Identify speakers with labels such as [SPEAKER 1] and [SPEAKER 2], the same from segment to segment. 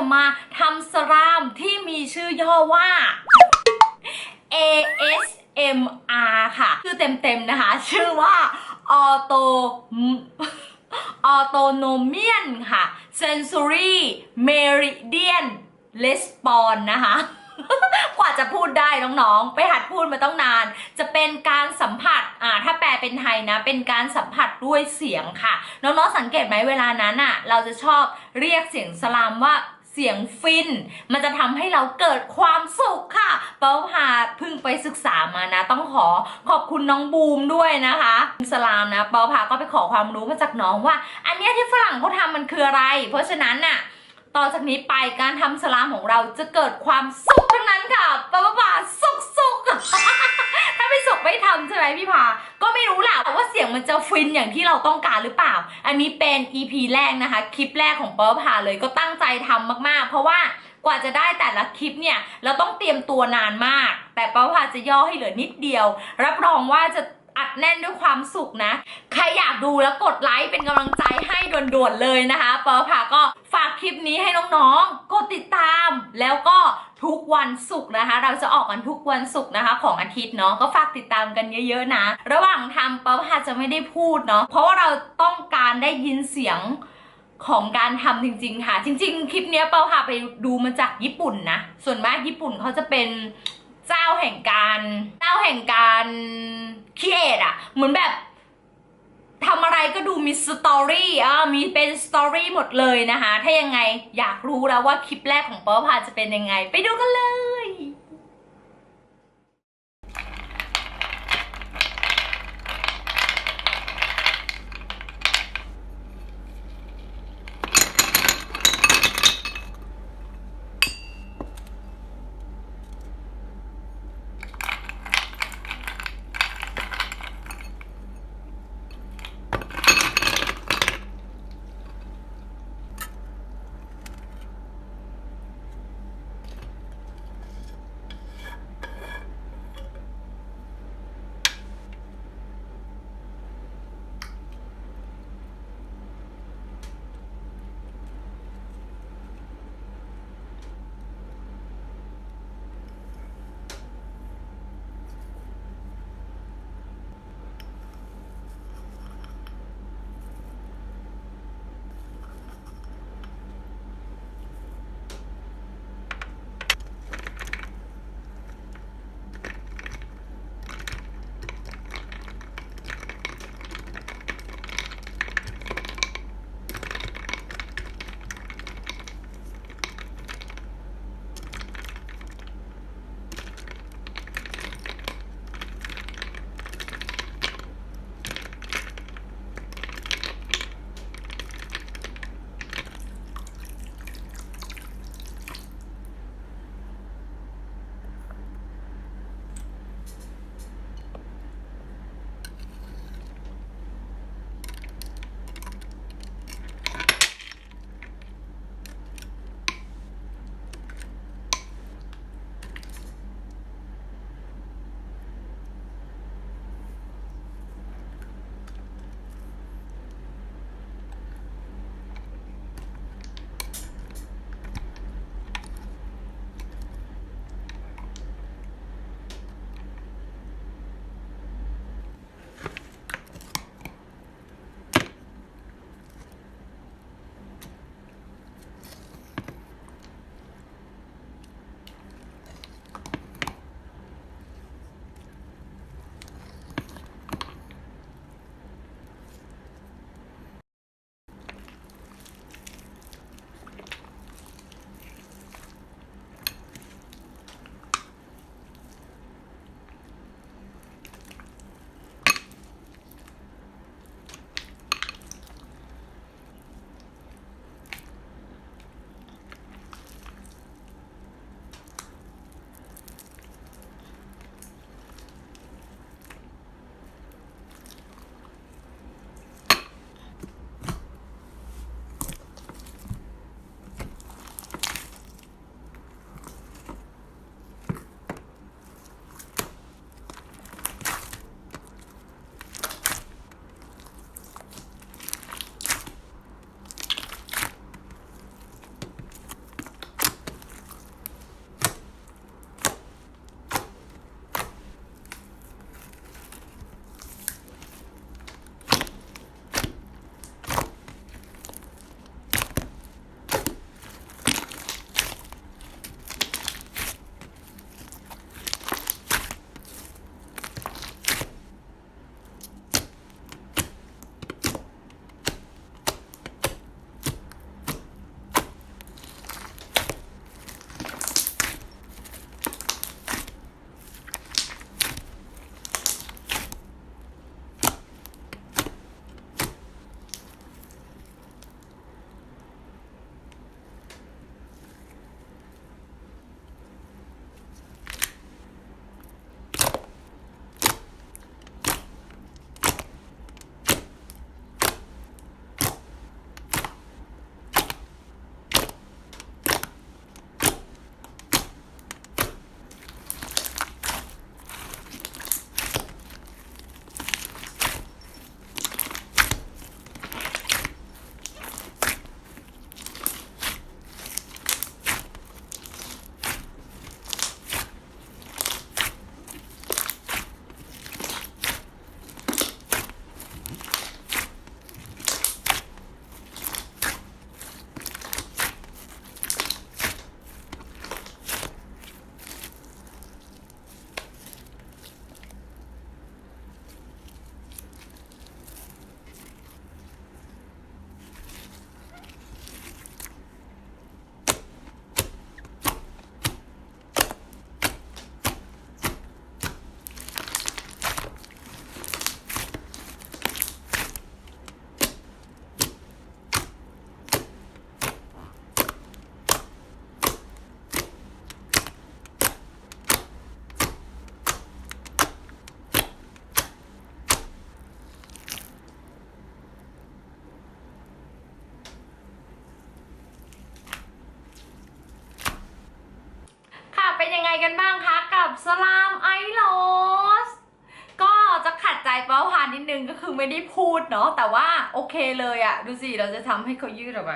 [SPEAKER 1] ะมาทำสลามที่มีชื่อย่อว่า ASMR ค่ะคือเต็มๆนะคะ ชื่อว่า Auto Autonomian ค่ะ Sensory Meridian Response นะคะกว่าจะพูดได้น้องๆ ไปหัดพูดมาต้องนาน จะเป็นการสัมผัส อ่า ถ้าแปลเป็นไทยนะ เป็นการสัมผัสด้วยเสียงค่ะ น้องๆ สังเกตไหมเวลานั้นอะ เราจะชอบเรียกเสียงสลามว่า เสียงฟิน มันจะทำให้เราเกิดความสุขค่ะ เป้าหาพึ่งไปศึกษามานะ ต้องขอขอบคุณน้องบูมด้วยนะคะสลามนะเปาพาก็ไปขอความรู้มาจากน้องว่า อันนี้ที่ฝรั่งเขาทำมันคืออะไร เพราะฉะนั้นน่ะต่อจากนี้ไปการทำสลามของเราจะเกิดความสุขทั้งนั้นค่ะป้าป้า ไม่สุขไม่ทำใช่ไหมพี่พา ก็ไม่รู้แหละว่าเสียงมันจะฟินอย่างที่เราต้องการหรือเปล่า อันนี้เป็น EP แรกนะคะ คลิปแรกของป๊อปพาเลยก็ตั้งใจทำมากๆ เพราะว่ากว่าจะได้แต่ละคลิปเนี่ย เราต้องเตรียมตัวนานมาก แต่ป๊อปพาจะย่อให้เหลือนิดเดียว รับรองว่าจะ อัดแน่นด้วยความสุขนะ ใครอยากดูแล้วกดไลค์เป็นกำลังใจให้ด่วนๆเลยนะคะเปอผาก็ฝากคลิปนี้ให้น้องๆ กดติดตามแล้วก็ทุกวันศุกร์นะคะ เราจะออกกันทุกวันศุกร์นะคะ ของอาทิตย์เนาะก็ฝากติดตามกันเยอะๆนะ ระหว่างทำเปอผาจะไม่ได้พูดเนาะเพราะว่าเราต้องการได้ยินเสียงของการทำจริง ๆ ค่ะ จริง ๆ คลิปนี้เปาพาไปดูมาจากญี่ปุ่นนะ ส่วนมากญี่ปุ่นเขาจะเป็น เจ้าแห่งการเจ้าแห่งการคิดเอทอะเหมือนแบบทำอะไรก็ดูมีสตอรี่อ่ามีเป็นสตอรี่หมดเลยนะคะ ถ้ายังไงอยากรู้แล้วว่าคลิปแรกของเปิร์พาจะเป็นยังไง ไปดูกันเลย กันบ้างคะกับสลามไอลอสก็จะขัดใจเป้าพานนิดนึงก็คือไม่ได้พูดเนาะแต่ว่าโอเคเลยอะดูสิเราจะทำให้เขายืดออกไป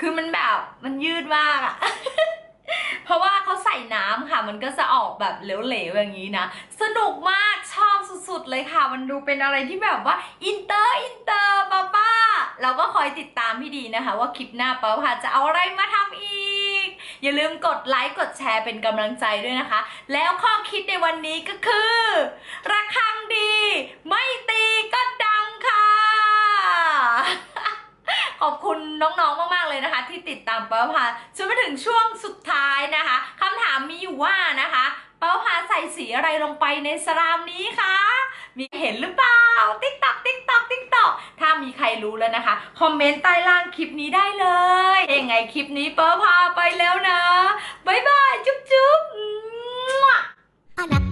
[SPEAKER 1] คือมันแบบมันยืดมากอะเพราะว่าเขาใส่น้ำค่ะ มันก็จะออกแบบเหลวๆอย่างนี้นะ สนุกมากชอบสุดๆเลยค่ะ มันดูเป็นอะไรที่แบบว่าอินเตอร์อินเตอร์ป้าป้าเราก็คอยติดตามพี่ดีนะคะ ว่าคลิปหน้าป้าพาจะเอาอะไรมาทำอีก อย่าลืมกดไลค์กดแชร์เป็นกำลังใจด้วยนะคะ แล้วข้อคิดในวันนี้ก็คือระฆังดี ไม่ตีก็ดังค่ะ ขอบคุณน้องๆมากๆเลยนะคะ ที่ติดตามเป้าพาจนมาถึงช่วงสุดท้ายนะคะคำถามมีอยู่ว่านะคะเป้าพาใส่สีอะไรลงไปในสลามนี้คะมีเห็นหรือเปล่าติ๊กตอกติ๊กตอกติ๊กตอกถ้ามีใครรู้แล้วนะคะ คอมเมนต์ใต้ล่างคลิปนี้ได้เลยังไงคลิปนี้ป้าพาไปแล้วนะบ๊ายบาย จุ๊บจุ๊บ 아랍